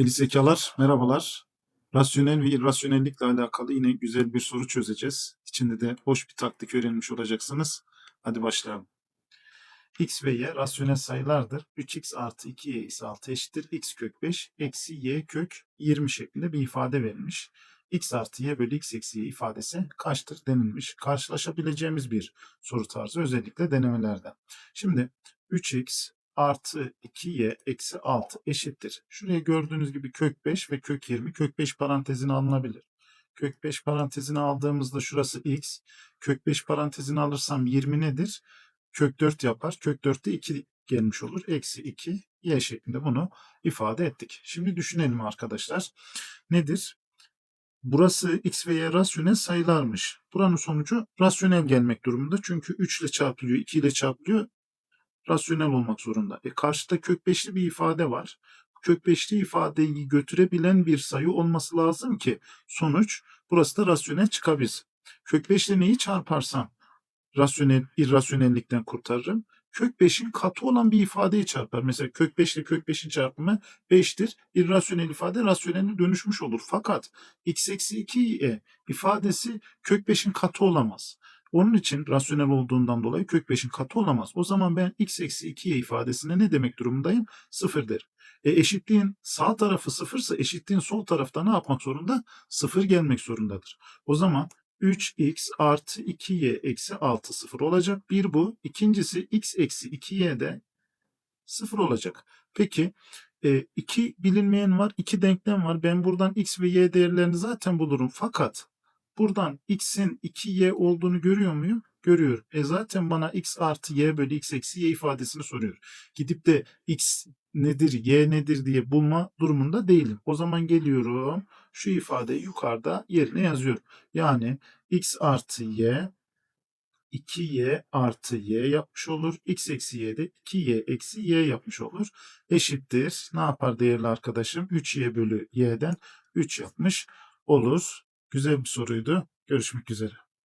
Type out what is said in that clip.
Eli zekalar, merhabalar. Rasyonel ve irrasyonellikle alakalı yine güzel bir soru çözeceğiz. İçinde de hoş bir taktik öğrenmiş olacaksınız. Hadi başlayalım. x ve y rasyonel sayılardır. 3x artı 2y ise 6 eşittir. x kök 5 eksi y kök 20 şeklinde bir ifade verilmiş. x artı y bölü x eksi y ifadesi kaçtır denilmiş. Karşılaşabileceğimiz bir soru tarzı özellikle denemelerden. Şimdi 3x artı 2y eksi 6 eşittir. Şuraya gördüğünüz gibi kök 5 ve kök 20 kök 5 parantezine alınabilir. Kök 5 parantezine aldığımızda şurası x. Kök 5 parantezine alırsam 20 nedir? Kök 4 yapar. Kök 4'te 2 gelmiş olur. Eksi 2 y şeklinde bunu ifade ettik. Şimdi düşünelim arkadaşlar. Nedir? Burası x ve y rasyonel sayılarmış. Buranın sonucu rasyonel gelmek durumunda. Çünkü 3 ile çarpılıyor, 2 ile çarpılıyor rasyonel olmak zorunda. E karşıda kök 5'li bir ifade var. Kök 5'li ifadeyi götürebilen bir sayı olması lazım ki sonuç burası da rasyonel çıkabilsin. Kök 5 ile neyi çarparsam rasyonel, irrasyonellikten kurtarırım. Kök 5'in katı olan bir ifadeyi çarpar. Mesela kök 5 ile kök 5'in çarpımı 5'tir. İrrasyonel ifade rasyonele dönüşmüş olur. Fakat x eksi 2y ifadesi kök 5'in katı olamaz. Onun için rasyonel olduğundan dolayı kök 5'in katı olamaz. O zaman ben x eksi 2y ifadesine ne demek durumundayım? 0 derim. E eşitliğin sağ tarafı sıfırsa eşitliğin sol tarafta ne yapmak zorunda? 0 gelmek zorundadır. O zaman 3x artı 2y eksi 6 sıfır olacak. Bir bu. İkincisi x eksi 2y de sıfır olacak. Peki e, iki bilinmeyen var, iki denklem var. Ben buradan x ve y değerlerini zaten bulurum. Fakat buradan x'in 2y olduğunu görüyor muyum? Görüyorum. E zaten bana x artı y bölü x eksi y ifadesini soruyor. Gidip de x nedir, y nedir diye bulma durumunda değilim. O zaman geliyorum şu ifadeyi yukarıda yerine yazıyorum. Yani x artı y 2y artı y yapmış olur. x eksi y de 2y eksi y yapmış olur. Eşittir. Ne yapar değerli arkadaşım? 3y bölü y'den 3 yapmış olur. Güzel bir soruydu. Görüşmek üzere.